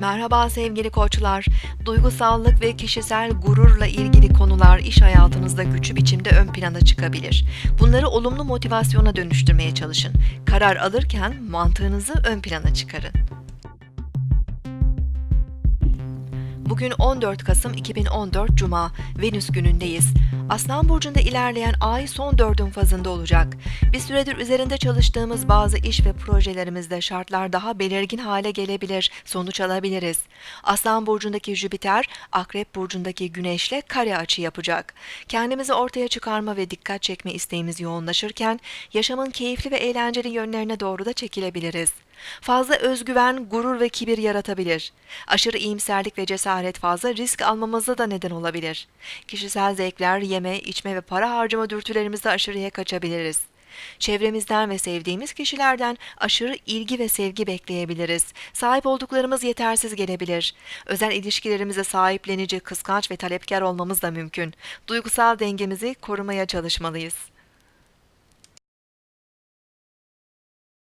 Merhaba sevgili koçlar. Duygusallık ve kişisel gururla ilgili konular iş hayatınızda güçlü biçimde ön plana çıkabilir. Bunları olumlu motivasyona dönüştürmeye çalışın. Karar alırken mantığınızı ön plana çıkarın. Bugün 14 Kasım 2014 Cuma, Venüs günündeyiz. Aslan Burcu'nda ilerleyen ay son dördün fazında olacak. Bir süredir üzerinde çalıştığımız bazı iş ve projelerimizde şartlar daha belirgin hale gelebilir, sonuç alabiliriz. Aslan Burcu'ndaki Jüpiter, Akrep Burcu'ndaki Güneş'le kare açı yapacak. Kendimizi ortaya çıkarma ve dikkat çekme isteğimiz yoğunlaşırken, yaşamın keyifli ve eğlenceli yönlerine doğru da çekilebiliriz. Fazla özgüven, gurur ve kibir yaratabilir. Aşırı iyimserlik ve cesaret fazla risk almamıza da neden olabilir. Kişisel zevkler, yeme, içme ve para harcama dürtülerimizde aşırıya kaçabiliriz. Çevremizden ve sevdiğimiz kişilerden aşırı ilgi ve sevgi bekleyebiliriz. Sahip olduklarımız yetersiz gelebilir. Özel ilişkilerimize sahiplenici, kıskanç ve talepkar olmamız da mümkün. Duygusal dengemizi korumaya çalışmalıyız.